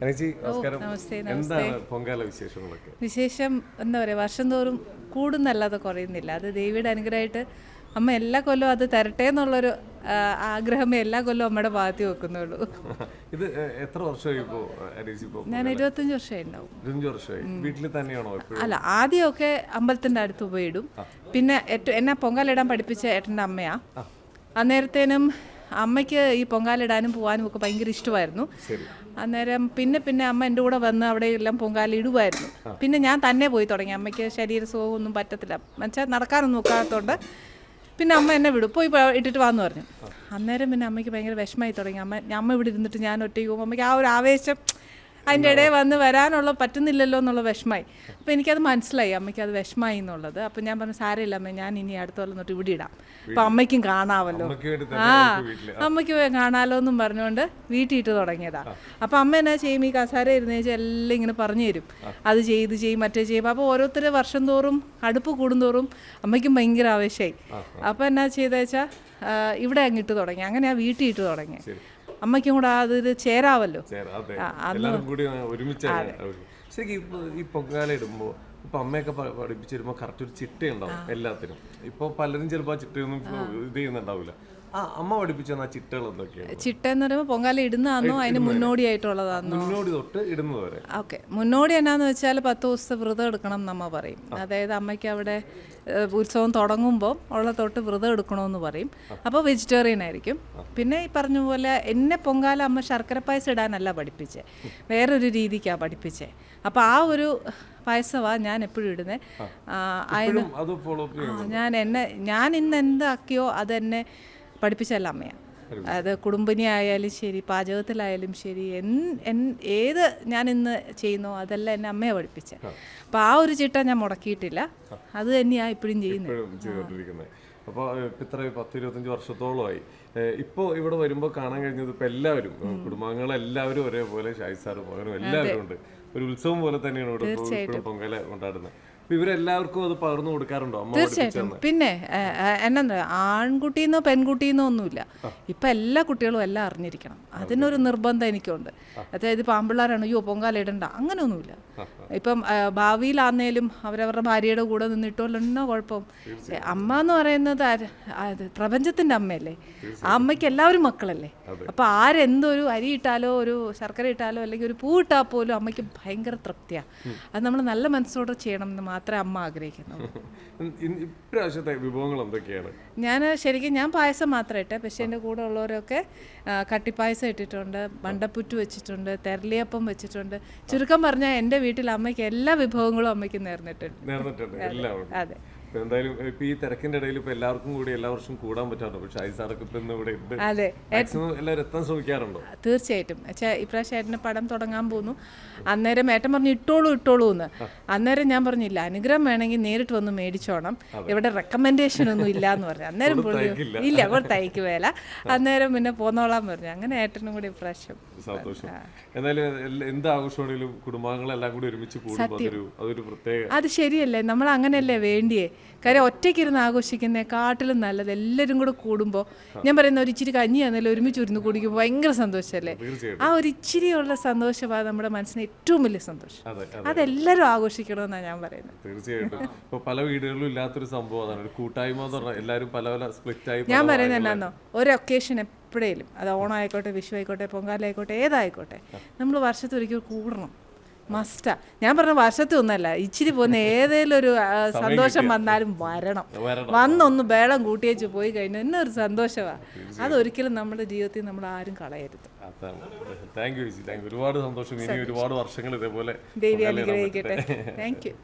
നമസ്കാരം. എന്താണ് പൊങ്കാല വിശേഷങ്ങളൊക്കെ? വിശേഷം എന്താ പറയുക വർഷം തോറും കൂടുന്നല്ലാതെ കുറയുന്നില്ല. അത് ദേവിയുടെ അനുഗ്രഹമായിട്ട് അമ്മ എല്ലാ കൊല്ലവും അത് തരട്ടെ എന്നുള്ളൊരു ആഗ്രഹമേ എല്ലാ കൊല്ലവും അമ്മയുടെ ഭാഗത്ത് വെക്കുന്നുള്ളൂ. ഇത് എത്ര വർഷമായി ഇപ്പോ ഞാൻ ഇരുപത്തഞ്ച് വർഷമായി ഉണ്ടാവും. ഇരുപത്തഞ്ച് വർഷമായി. വീട്ടിൽ തന്നെയാണോ അല്ല ആദ്യമൊക്കെ അമ്പലത്തിന്റെ അടുത്ത് പോയിടും പിന്നെ എന്നെ പൊങ്കാലിടാൻ പഠിപ്പിച്ച ഏട്ടന്റെ അമ്മയാ. അന്നേരത്തേനും അമ്മയ്ക്ക് ഈ പൊങ്കാലിടാനും പോകാനും ഒക്കെ ഭയങ്കര ഇഷ്ടമായിരുന്നു. അന്നേരം പിന്നെ പിന്നെ അമ്മ എന്റെ കൂടെ വന്ന് അവിടെ എല്ലാം പൊങ്കാല ഇടുമായിരുന്നു. പിന്നെ ഞാൻ തന്നെ പോയി തുടങ്ങി. അമ്മയ്ക്ക് ശരീര സുഖമൊന്നും പറ്റത്തില്ല. എന്നുവെച്ചാൽ നടക്കാനൊന്നും നോക്കാത്തതുകൊണ്ട് പിന്നെ അമ്മ എന്നെ വിടും. പോയി ഇട്ടിട്ട് വാന്ന് പറഞ്ഞു. അന്നേരം പിന്നെ അമ്മയ്ക്ക് ഭയങ്കര വിഷമമായി തുടങ്ങി. അമ്മ അമ്മ ഇവിടെ ഇരുന്നിട്ട് ഞാൻ ഒറ്റയ്ക്ക് പോകുമ്പോൾ അമ്മയ്ക്ക് ആ ഒരു ആവേശം അതിന്റെ ഇടയിൽ വന്ന് വരാനുള്ള പറ്റുന്നില്ലല്ലോ എന്നുള്ള വിഷമായി അപ്പോൾ എനിക്കത് മനസ്സിലായി. അമ്മയ്ക്ക് അത് വിഷമായി എന്നുള്ളത്. അപ്പോൾ ഞാൻ പറഞ്ഞു സാരമില്ല അമ്മ ഞാൻ ഇനി അടുത്ത കൊല്ലം തൊട്ട് ഇവിടെ ഇടാം. അപ്പോൾ അമ്മയ്ക്കും കാണാമല്ലോ. ആ അമ്മയ്ക്ക് കാണാമല്ലോ എന്നും പറഞ്ഞുകൊണ്ട് വീട്ടിൽ ഇട്ട് തുടങ്ങിയതാ. അപ്പം അമ്മ എന്നാ ചെയ്യും? ഈ കസാര ഇരുന്ന് ചോദിച്ചാൽ എല്ലാം ഇങ്ങനെ പറഞ്ഞു തരും. അത് ചെയ്ത് ചെയ്യും മറ്റേ ചെയ്യും. അപ്പോൾ ഓരോരുത്തർ വർഷം തോറും അടുപ്പ് കൂടുന്തോറും അമ്മയ്ക്കും ഭയങ്കര ആവേശമായി. അപ്പം എന്നാ ചെയ്തേച്ചാ ഇവിടെ അങ്ങിട്ട് തുടങ്ങി. അങ്ങനെ ആ വീട്ടിൽ ഇട്ട് തുടങ്ങി. അമ്മയ്ക്കും കൂടെ അതിൽ ചേരാവല്ലോ. ചേരാ, അതെ. ആ, എല്ലാവരും കൂടി ഒരുമിച്ച് ശരി ഇപ്പൊ ഈ പൊങ്കാല ഇടുമ്പോ ഇപ്പൊ അമ്മയൊക്കെ പഠിപ്പിച്ചു പഠിപ്പിച്ച് വരുമ്പോ കറക്റ്റ് ഒരു ചിട്ടയുണ്ടാവും എല്ലാത്തിനും. ഇപ്പൊ പലരും ചിലപ്പോ ആ ചിട്ടയൊന്നും ഇത് ചെയ്യുന്നുണ്ടാവില്ല. ആ അമ്മ പഠിപ്പിച്ച ചിട്ടകൾ എന്തൊക്കെയാണ്? ചിട്ട എന്ന് പറയുമ്പോൾ പൊങ്കാല ഇടുന്നതാണോ അതിന് മുന്നോടിയായിട്ടുള്ളതാണോ മുന്നോടി തൊട്ട് ഇടുന്നത് വരെ. ഓക്കെ. മുന്നോടി എന്നാന്ന് വെച്ചാൽ പത്ത് ദിവസത്തെ വ്രതം എടുക്കണം നമ്മ പറയും. അതായത് അമ്മയ്ക്ക് അവിടെ ഉത്സവം തുടങ്ങുമ്പോൾ ഉള്ള തൊട്ട് വ്രതം എടുക്കണമെന്ന് പറയും. അപ്പോൾ വെജിറ്റേറിയൻ ആയിരിക്കും. പിന്നെ ഈ പറഞ്ഞ പോലെ എന്നെ പൊങ്കാല അമ്മ ശർക്കര പായസം ഇടാനല്ല പഠിപ്പിച്ചേ. വേറൊരു രീതിക്കാണ് പഠിപ്പിച്ചേ. അപ്പോൾ ആ ഒരു പായസമാണ് ഞാൻ എപ്പോഴും ഇടുന്നത് ഞാൻ എന്നെ ഞാൻ ഇന്ന് എന്താക്കിയോ അതെന്നെ പഠിപ്പിച്ചല്ല അമ്മയാണ്. അത് കുടുംബിനി ആയാലും ശരി പാചകത്തിലായാലും ശരി എൻ എൻ ഏത് ഞാൻ ഇന്ന് ചെയ്യുന്നോ അതെല്ലാം എന്നെ അമ്മയെ പഠിപ്പിച്ചത് അപ്പോൾ ആ ഒരു ചിട്ട ഞാൻ മുടക്കിയിട്ടില്ല. അത് തന്നെയാണ് ഇപ്പോഴും ചെയ്യുന്നത്. അപ്പോൾ ഇത്ര പത്ത് ഇരുപത്തഞ്ച് വർഷത്തോളമായി. ഇപ്പോൾ ഇപ്പൊ ഇവിടെ വരുമ്പോൾ കാണാൻ കഴിഞ്ഞത് ഇപ്പൊ എല്ലാവരും കുടുംബാംഗങ്ങളെല്ലാവരും ഒരേപോലെ ഷായി സാറ് എല്ലാവരും ഉണ്ട്. ഒരു ഉത്സവം പോലെ തന്നെയാണ് ഇവിടെ പൊങ്കല കൊണ്ടാടുന്നത്. ഇവരെല്ലാവർക്കും അത് പകർന്നു കൊടുക്കാറുണ്ടോ? തീർച്ചയായിട്ടും. പിന്നെ എന്നാ ആൺകുട്ടിന്നോ പെൺകുട്ടിന്നോ ഒന്നുമില്ല. ഇപ്പം എല്ലാ കുട്ടികളും എല്ലാം അറിഞ്ഞിരിക്കണം. അതിനൊരു നിർബന്ധം എനിക്കുണ്ട്. അതായത് ഇപ്പം ആൺപിള്ളേരാണ് അയ്യോ പൊങ്കാല ഇടണ്ട. അങ്ങനെയൊന്നുമില്ല. ഇപ്പം ഭാവിയിലാന്നേലും അവരവരുടെ ഭാര്യയുടെ കൂടെ നിന്നിട്ടുള്ളോ കുഴപ്പം? അമ്മ എന്ന് പറയുന്നത് പ്രപഞ്ചത്തിന്റെ പ്രപഞ്ചത്തിന്റെ അമ്മയല്ലേ? ആ അമ്മയ്ക്ക് എല്ലാവരും മക്കളല്ലേ? അപ്പോൾ ആരെന്തൊരു അരി ഇട്ടാലോ ഒരു ശർക്കര ഇട്ടാലോ അല്ലെങ്കിൽ ഒരു പൂ ഇട്ടാൽ പോലും അമ്മയ്ക്ക് ഭയങ്കര തൃപ്തിയാണ് അത് നമ്മൾ നല്ല മനസ്സോടെ ചെയ്യണം എന്ന് മാത്രമേ അമ്മ ആഗ്രഹിക്കുന്നുള്ളൂ. ഇപ്രാവശ്യത്തെ വിഭവങ്ങൾ എന്തൊക്കെയാണ്? ഞാൻ ശരിക്കും ഞാൻ പായസം മാത്രമേ ഇട്ടെ. പക്ഷേ എന്റെ കൂടെ ഉള്ളവരൊക്കെ കട്ടിപ്പായസം ഇട്ടിട്ടുണ്ട് മണ്ടപ്പുറ്റു വെച്ചിട്ടുണ്ട് തെരളിയപ്പം വെച്ചിട്ടുണ്ട്. ചുരുക്കം പറഞ്ഞാൽ എന്റെ വീട്ടിൽ അമ്മയ്ക്ക് എല്ലാ വിഭവങ്ങളും അമ്മയ്ക്ക് നേർന്നിട്ടുണ്ട്. അതെ. എന്തായാലും ഇപ്പൊ ഈ തിരക്കിന്റെ ഇടയിൽ ഇപ്പൊ എല്ലാവർക്കും കൂടി എല്ലാ വർഷവും കൂടാൻ പറ്റാറുണ്ട്? പക്ഷെ ഷായി സാറൊക്കെ ഇപ്പൊ ഇന്ന് ഇവിടെ ഉണ്ട്. അതെ. മാക്സിമം എല്ലാവരും എത്താൻ ശ്രമിക്കാറുണ്ടോ? തീർച്ചയായിട്ടും. ഇപ്രാവശ്യം ഏട്ടന് പടം തുടങ്ങാൻ പോകുന്നു അന്നേരം ഏട്ടൻ പറഞ്ഞു ഇട്ടോളൂ ഇട്ടോളൂ എന്ന്. അന്നേരം ഞാൻ പറഞ്ഞില്ല അനുഗ്രഹം വേണമെങ്കിൽ നേരിട്ട് വന്ന് മേടിച്ചോണം. ഇവിടെ റെക്കമെൻഡേഷൻ ഒന്നും ഇല്ല എന്ന് പറഞ്ഞു. അന്നേരം ഇല്ല അവിടെ തയ്ക്ക് വേല അന്നേരം പിന്നെ പോന്നോളാൻ പറഞ്ഞു. അങ്ങനെ ഏട്ടനും കൂടി ഇപ്രാവശ്യം സന്തോഷം. എന്തായാലും എന്ത് ആഘോഷമാണെങ്കിലും കുടുംബാംഗങ്ങളെല്ലാം കൂടി ഒരുമിച്ച് കൂടുമ്പോൾ അതൊരു പ്രത്യേക അത് ശരിയല്ലേ? നമ്മൾ അങ്ങനെയല്ലേ വേണ്ടിയേ? കാര്യം ഒറ്റയ്ക്കിരുന്ന് ആഘോഷിക്കുന്നേക്കാട്ടിലും നല്ലത്. എല്ലാവരും കൂടെ കൂടുമ്പോൾ ഞാൻ പറയുന്ന ഒരു ഇച്ചിരി കഞ്ഞി ആണെങ്കിലും ഒരുമിച്ച് ഇരുന്ന് കുടിക്കുമ്പോൾ ഭയങ്കര സന്തോഷമല്ലേ ആ ഒരു ഇച്ചിരിയുള്ള സന്തോഷമാണ് നമ്മുടെ മനസ്സിന് ഏറ്റവും വലിയ സന്തോഷം. അതെ അതെ. അതെല്ലാവരും ആഘോഷിക്കണമെന്നാണ് ഞാൻ പറയുന്നത്. തീർച്ചയായിട്ടും. പല വീടുകളിലും ഇല്ലാത്തൊരു സംഭവം ഒരു കൂട്ടായ്മ എന്ന് പറഞ്ഞാൽ എല്ലാവരും പല പല സ്പ്ലിറ്റ് ആയി ഞാൻ പറയുന്നതല്ലോ പറയുന്നത് എന്നാന്നോ? ഒരു ഒക്കേഷൻ എപ്പോഴേലും അത് ഓണമായിക്കോട്ടെ വിഷു ആയിക്കോട്ടെ പൊങ്കാലായിക്കോട്ടെ ഏതായിക്കോട്ടെ നമ്മൾ വർഷത്തിൽ ഒരിക്കൽ കൂടണം. മസ്റ്റാ. ഞാൻ പറഞ്ഞ വർഷത്തിൽ ഒന്നല്ല ഇച്ചിരി പോകുന്ന ഏതെങ്കിലും ഒരു സന്തോഷം വന്നാലും വരണം. വന്നൊന്ന് ബേളം കൂട്ടിയേച്ച് പോയി കഴിഞ്ഞാൽ എന്നൊരു സന്തോഷമാണ് അതൊരിക്കലും നമ്മുടെ ജീവിതത്തിൽ നമ്മൾ ആരും കളയരുത്. താങ്ക് യു ഒരുപാട് സന്തോഷം. ഇനി ഒരുപാട് വർഷങ്ങൾ ഇതേപോലെ ദേവി അനുഗ്രഹിക്കട്ടെ. Thank you